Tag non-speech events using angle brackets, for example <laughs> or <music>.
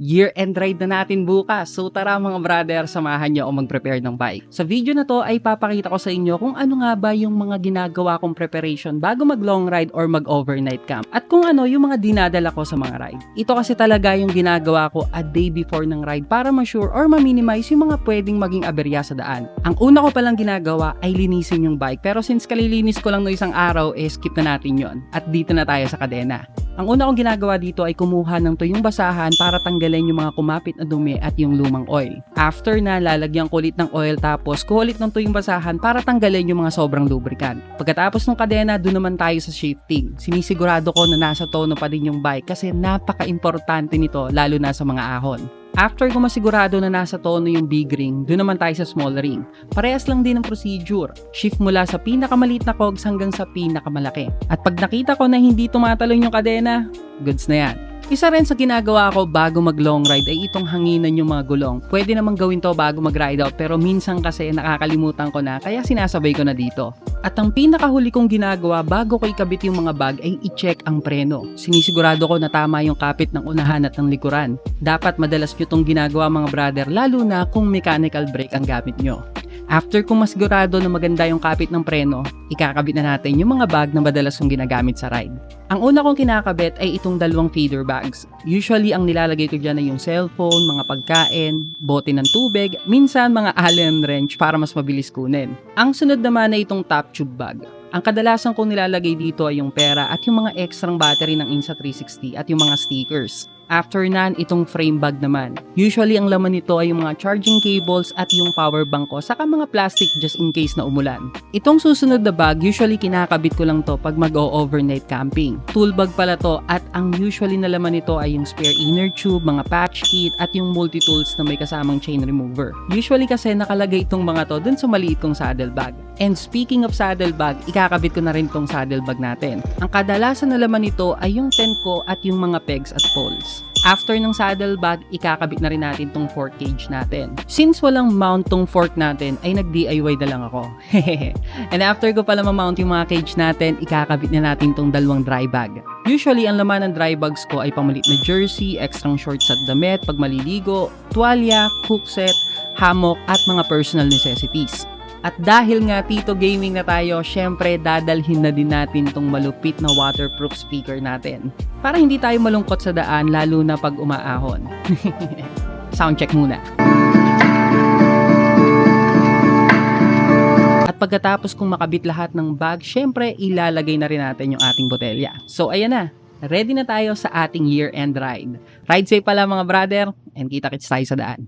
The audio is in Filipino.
Year-end ride na natin bukas. So tara mga brother, samahan niyo ako mag-prepare ng bike. Sa video na to ay papakita ko sa inyo kung ano nga ba yung mga ginagawa kong preparation bago mag-long ride or mag-overnight camp. At kung ano yung mga dinadala ko sa mga ride. Ito kasi talaga yung ginagawa ko a day before ng ride para ma-sure or ma-minimize yung mga pwedeng maging aberya sa daan. Ang una ko palang ginagawa ay linisin yung bike. Pero since kalilinis ko lang no isang araw, eh skip na natin yon At dito na tayo sa kadena. Ang una kong ginagawa dito ay kumuha ng tuyong basahan para tanggalin yung mga kumapit na dumi at yung lumang oil. After na, lalagyan ko ulit ng oil tapos kuha ulit ng tuyong basahan para tanggalin yung mga sobrang lubricant. Pagkatapos ng kadena, doon naman tayo sa shifting. Sinisigurado ko na nasa tono pa din yung bike kasi napaka-importante nito lalo na sa mga ahon. After ko masigurado na nasa tono yung big ring, doon naman tayo sa small ring. Parehas lang din ang procedure. Shift mula sa pinakamaliit na cogs hanggang sa pinakamalaki. At pag nakita ko na hindi tumatalon yung kadena, goods na yan. Isa rin sa ginagawa ko bago mag long ride ay itong hanginan yung mga gulong. Pwede namang gawin to bago mag ride out pero minsan kasi nakakalimutan ko na kaya sinasabay ko na dito. At ang pinakahuli kong ginagawa bago ko ikabit yung mga bag ay i-check ang preno. Sinisigurado ko na tama yung kapit ng unahan at ng likuran. Dapat madalas nyo itong ginagawa mga brother lalo na kung mechanical brake ang gamit nyo. After kung masigurado na maganda yung kapit ng preno, ikakabit na natin yung mga bag na madalas kong ginagamit sa ride. Ang una kong kinakabit ay itong dalawang feeder bags. Usually, ang nilalagay ko dyan ay yung cellphone, mga pagkain, bote ng tubig, minsan mga <laughs> allen wrench para mas mabilis kunin. Ang sunod naman ay itong top tube bag. Ang kadalasan kong nilalagay dito ay yung pera at yung mga extrang battery ng Insa360 at yung mga stickers. After nan, itong frame bag naman. Usually, ang laman nito ay yung mga charging cables at yung power bank ko, saka mga plastic just in case na umulan. Itong susunod na bag, usually kinakabit ko lang to pag mag-o-overnight camping. Tool bag pala to at ang usually na laman nito ay yung spare inner tube, mga patch kit at yung multi-tools na may kasamang chain remover. Usually kasi nakalagay itong mga to dun sa maliit kong saddle bag. And speaking of saddle bag, ikakabit ko na rin tong saddle bag natin. Ang kadalasan na laman nito ay yung tent ko at yung mga pegs at poles. After ng saddle bag, ikakabit na rin natin tong fork cage natin. Since walang mount tong fork natin, ay nag-DIY na lang ako. <laughs> And after ko pala ma-mount yung mga cage natin, ikakabit na natin tong dalawang dry bag. Usually, ang laman ng dry bags ko ay pamalit na jersey, extrang shorts at damit pag maliligo, tuwalya, cook set, hammock at mga personal necessities. At dahil nga Tito Gaming na tayo, syempre dadalhin na din natin tong malupit na waterproof speaker natin. Para hindi tayo malungkot sa daan lalo na pag umaahon. <laughs> Sound check muna. At pagkatapos kong makabit lahat ng bag, syempre ilalagay na rin natin yung ating botelya. So ayan na, ready na tayo sa ating year-end ride. Ride safe pala mga brother, and kita-kits tayo sa daan.